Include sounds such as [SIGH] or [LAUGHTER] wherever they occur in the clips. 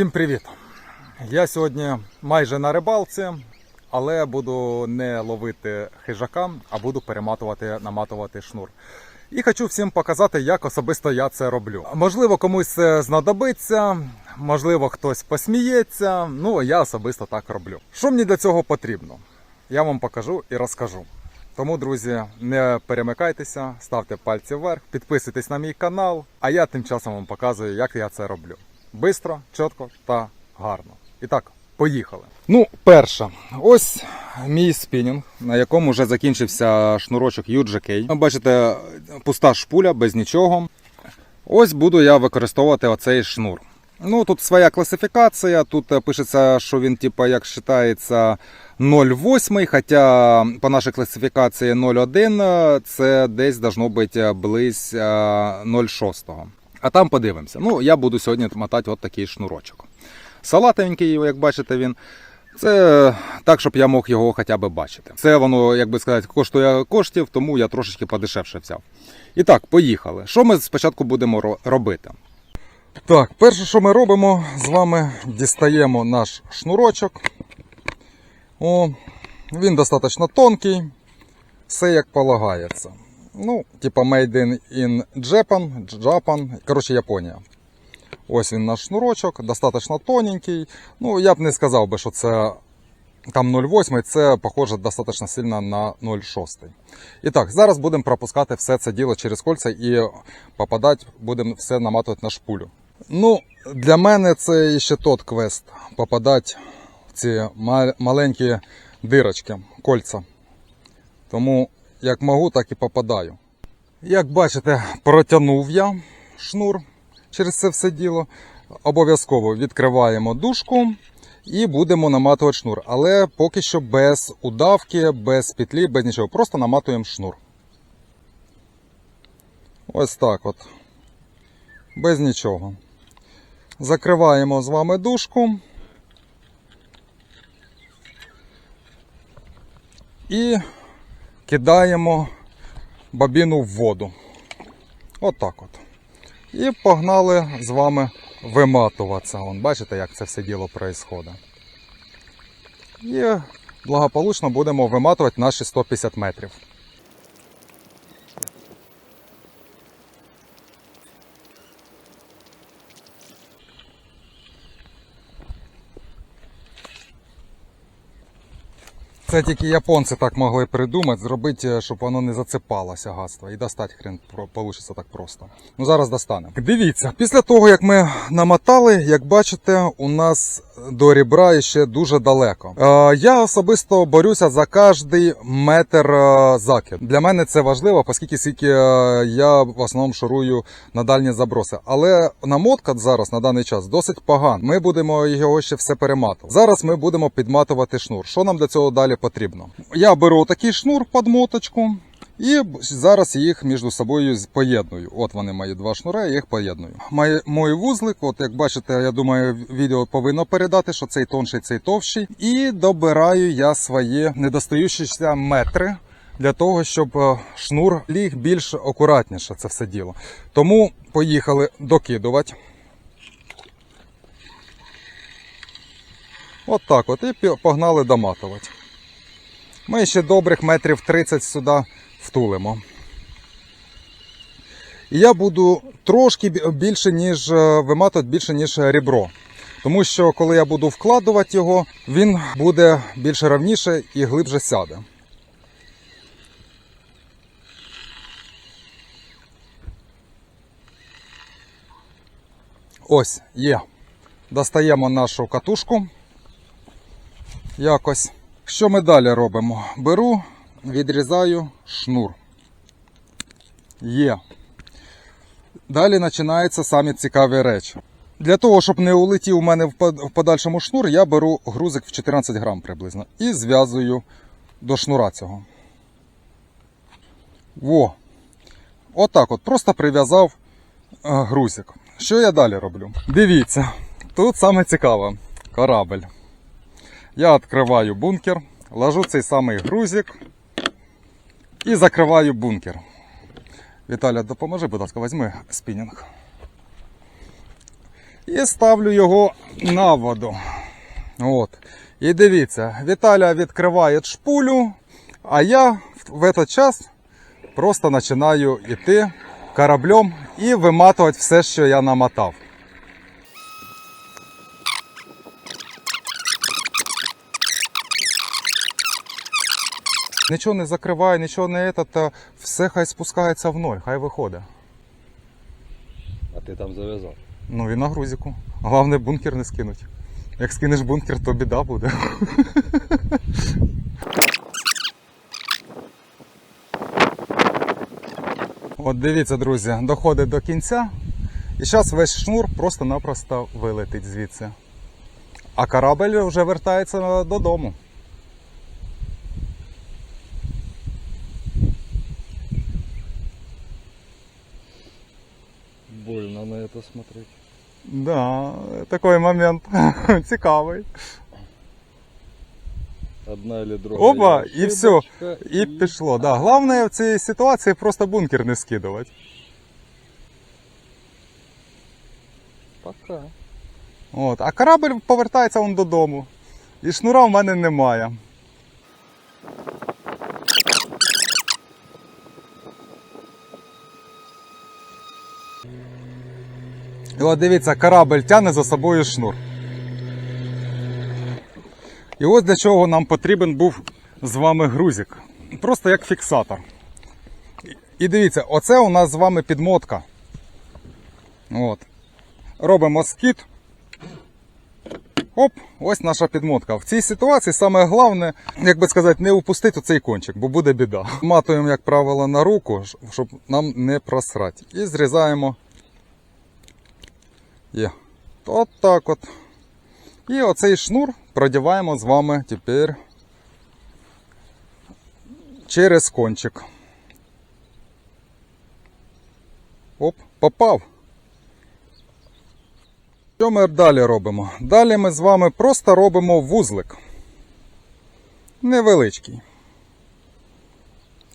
Всім привіт! Я сьогодні майже на рибалці, але буду не ловити хижака, а буду перематувати, наматувати шнур. І хочу всім показати, як особисто я це роблю. Можливо, комусь знадобиться, можливо, хтось посміється. Ну, я особисто так роблю. Що мені для цього потрібно? Я вам покажу і розкажу. Тому, друзі, не перемикайтеся, ставте пальці вверх, підписуйтесь на мій канал, а я тим часом вам показую, як я це роблю. Бистро, чітко та гарно. І так, поїхали. Ну, перше, ось мій спінінг, на якому вже закінчився шнурочок UGK. Бачите, пуста шпуля без нічого. Ось буду я використовувати оцей шнур. Ну, тут своя класифікація. Тут е, пишеться, що він, типу, як вважається, 0,8, хоча по нашій класифікації 0,1 е, це десь должно бути близь е, 0,6. А там подивимося. Ну, я буду сьогодні мотати от такий шнурочок. Салатовенький, як бачите, він. Це так, щоб я мог його хоча б бачити. Це воно, як би сказати, коштує коштів, тому я трошечки подешевше взяв. І так, поїхали. Що ми спочатку будемо робити? Так, перше, що ми робимо, з вами дістаємо наш шнурочок. О, він достатньо тонкий, все як полагається. Ну, типа Made in, Japan, Japan, коротше, Японія. Ось він наш шнурочок, достатньо тоненький. Ну, я б не сказав би, що це там 0,8, це похоже достатньо сильно на 0,6. І так, зараз будемо пропускати все це діло через кольця і попадати, будемо все наматувати на шпулю. Ну, для мене це ще тот квест. Попадати в ці маленькі дирочки, кольця. Тому як можу, так і попадаю. Як бачите, протягнув я шнур через це все діло. Обов'язково відкриваємо дужку і будемо наматувати шнур. Але поки що без удавки, без петлі, без нічого. Просто наматуємо шнур. Ось так от. Без нічого. Закриваємо з вами дужку. І кидаємо бабіну в воду. Отак от. І погнали з вами виматуватися. Вон, бачите, як це все діло відбувається. І благополучно будемо виматувати наші 150 метрів. Це тільки японці так могли придумати, зробити, щоб воно не зацепалося гадство. І достати хрен вийде так просто. Ну зараз достанемо. Дивіться, після того як ми намотали, як бачите, у нас до рібра ще дуже далеко. Е, я особисто борюся за кожний метр е, закид. Для мене це важливо, оскільки скільки е, я в основному шурую на дальні заброси. Але намотка зараз на даний час досить погана. Ми будемо його ще все перематувати. Зараз ми будемо підматувати шнур. Що нам для цього далі потрібно? Я беру такий шнур під моточку. І зараз їх між собою поєдную. От вони мої два шнури, я їх поєдную. Мій, мій вузлик, от як бачите, я думаю, відео повинно передати, що цей тонший, цей товщий. І добираю я свої недостаючіся метри для того, щоб е, шнур ліг більш акуратніше це все діло. Тому поїхали докидувати. От так от, і погнали доматувати. Ми ще добрих метрів 30 сюди втулимо. І я буду трошки більше, ніж е, виматувати більше, ніж ребро. Тому що коли я буду вкладувати його, він буде більш равніше і глибше сяде. Ось, є. Достаємо нашу катушку. Якось. Що ми далі робимо? Беру, відрізаю шнур. Є. Далі починаються самі цікаві речі. Для того, щоб не улетів у мене в подальшому шнур, я беру грузик в 14 грам приблизно і зв'язую до шнура цього. Во. Отак от. Просто прив'язав е, грузик. Що я далі роблю? Дивіться, тут саме цікаве. Корабель. Я відкриваю бункер, ложу цей самий грузик і закриваю бункер. Віталя, допоможи, будь ласка, візьми спінінг. і ставлю його на воду. От. І дивіться, Віталя відкриває шпулю, а я в цей час просто починаю йти кораблем і виматувати все, що я намотав. Нічого не закриває, нічого не це, та все хай спускається в ноль, хай виходить. А ти там зав'язав. Ну і на грузику. Головне бункер не скинуть. Як скинеш бункер, то біда буде. [LAUGHS] От дивіться, друзі, доходить до кінця. І зараз весь шнур просто-напросто вилетить звідси. А корабель вже вертається додому. Смотреть. Да, такий момент [LAUGHS] цікавий. Одна или друга. Оба, і все. І пішло. Да. Головне в цій ситуації просто бункер не скидувати. Пока. От. А корабль повертається он додому. І шнура в мене немає. І от дивіться, корабль тягне за собою шнур. І ось для чого нам потрібен був з вами грузик. Просто як фіксатор. І дивіться, оце у нас з вами підмотка. От. Робимо скид. Оп, ось наша підмотка. В цій ситуації саме головне, як би сказати, не упустити цей кончик, бо буде біда. Матуємо, як правило, на руку, щоб нам не просрати. І зрізаємо. Є. От так от. І оцей шнур продіваємо з вами тепер через кончик. Оп, попав. Що ми далі робимо? Далі ми з вами просто робимо вузлик. Невеличкий.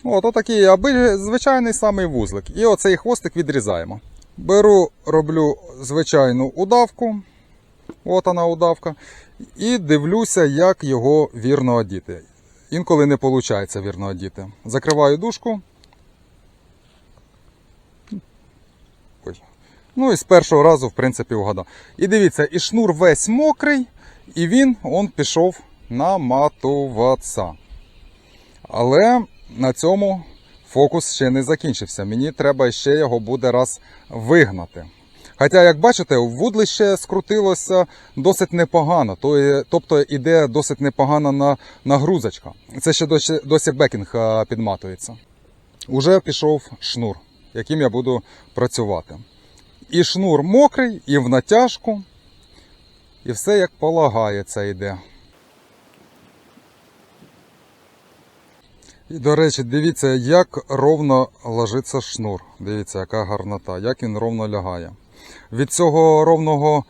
От отакий аби звичайний самий вузлик. І оцей хвостик відрізаємо. Беру, роблю звичайну удавку. От вона удавка. І дивлюся, як його вірно одіти. Інколи не виходить вірно одіти. Закриваю дужку. Ой. Ну і з першого разу, в принципі, вгадав. І дивіться, і шнур весь мокрий, і він он пішов наматуватися. Але на цьому фокус ще не закінчився. Мені треба ще його буде раз вигнати. Хоча, як бачите, вудлище скрутилося досить непогано, тобто іде досить непогана нагрузочка. Це ще досі, досі бекінг підматується. Уже пішов шнур, яким я буду працювати. І шнур мокрий, і в натяжку, і все як полагається йде. І, до речі, дивіться, як ровно ложиться шнур. Дивіться, яка гарнота, як він ровно лягає. Від цього ровного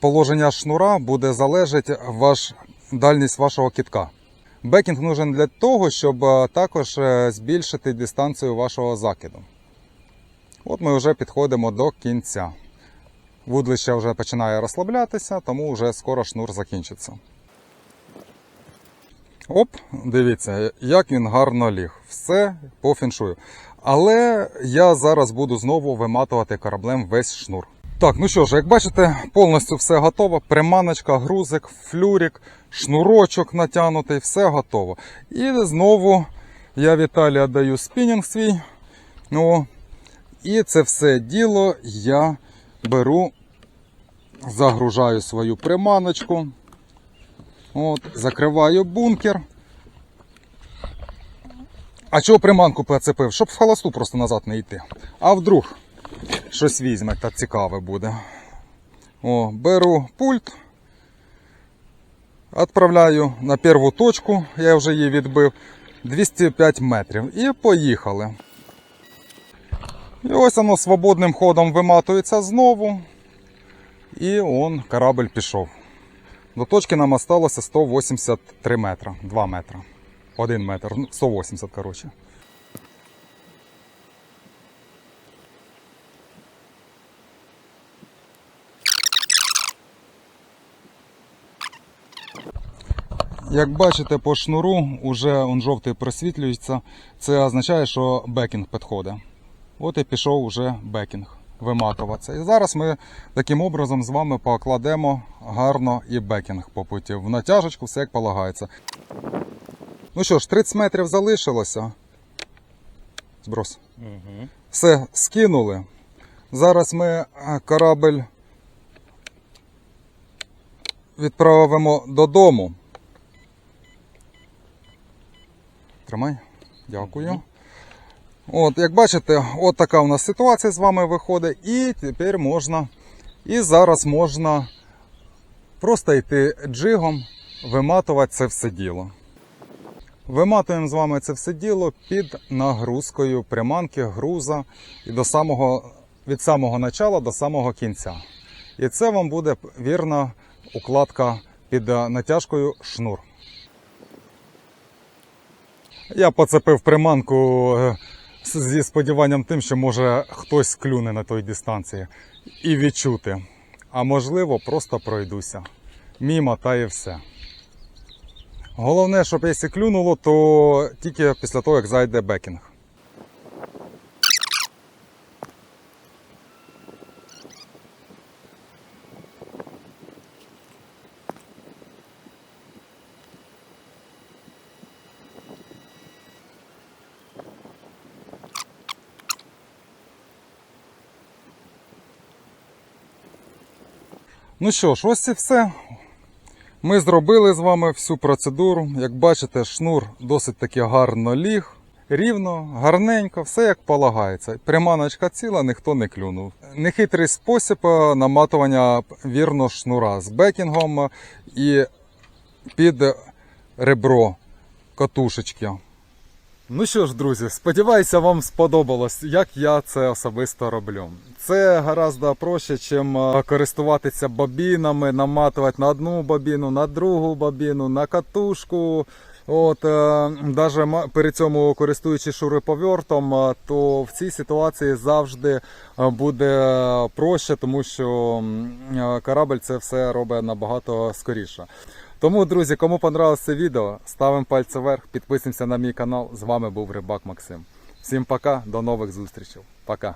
положення шнура буде залежати ваш, дальність вашого кітка. Бекінг нужен для того, щоб е, також е, збільшити дистанцію вашого закиду. От ми вже підходимо до кінця. Вудлище вже починає розслаблятися, тому вже скоро шнур закінчиться. Оп, дивіться, як він гарно ліг. Все по фіншую. Але я зараз буду знову виматувати кораблем весь шнур. Так, ну що ж, як бачите, повністю все готово. Приманочка, грузик, флюрик, шнурочок натягнутий, все готово. І знову я Віталія даю спінінг свій. Ну, і це все діло я беру, загружаю свою приманочку. От, закриваю бункер. А чого приманку прицепив? Щоб в холосту просто назад не йти. А вдруг щось візьме та цікаве буде. О, беру пульт. Відправляю на перву точку, я вже її відбив 205 метрів. І поїхали. І ось воно свободним ходом виматується знову. І он корабль пішов. До точки нам осталося 183 метра, 2 метра, 1 метр, ну, 180, коротше. Як бачите по шнуру, вже он жовтий просвітлюється, це означає, що бекінг підходить. От і пішов уже бекінг виматуватися. І зараз ми таким образом з вами покладемо гарно і бекінг по путі. В натяжечку все як полагається. Ну що ж, 30 метрів залишилося. Зброс. Угу. Все скинули. Зараз ми е, корабель відправимо додому. Тримай. Дякую. От, як бачите, от така у нас ситуація з вами виходить. І тепер можна. І зараз можна просто йти джигом, виматувати це все діло. Виматуємо з вами це все діло під нагрузкою приманки, груза і до самого, від самого начала до самого кінця. І це вам буде вірна укладка під е, натяжкою шнур. Я поцепив приманку е, зі сподіванням тим, що може хтось клюне на той дистанції і відчути. А можливо, просто пройдуся. Мімо та і все. Головне, щоб якщо клюнуло, то тільки після того, як зайде бекінг. Ну що ж, ось і все. Ми зробили з вами всю процедуру. Як бачите, шнур досить таки гарно ліг, рівно, гарненько, все як полагається. Приманочка ціла, ніхто не клюнув. Нехитрий спосіб е, наматування вірно шнура з бекінгом і під ребро катушечки. Ну що ж, друзі, сподіваюся, вам сподобалось, як я це особисто роблю. Це гораздо проще, ніж користуватися бобінами, наматувати на одну бобіну, на другу бобіну, на катушку. От, е, даже ма- при цьому користуючись шуруповертом, е, то в цій ситуації завжди е, буде проще, тому що м, е, корабль це все робить набагато скоріше. Тому, друзі, кому понравилось це відео, ставимо пальці вверх, підписуємося на мій канал. З вами був Рибак Максим. Всім пока, до нових зустрічей. Пока.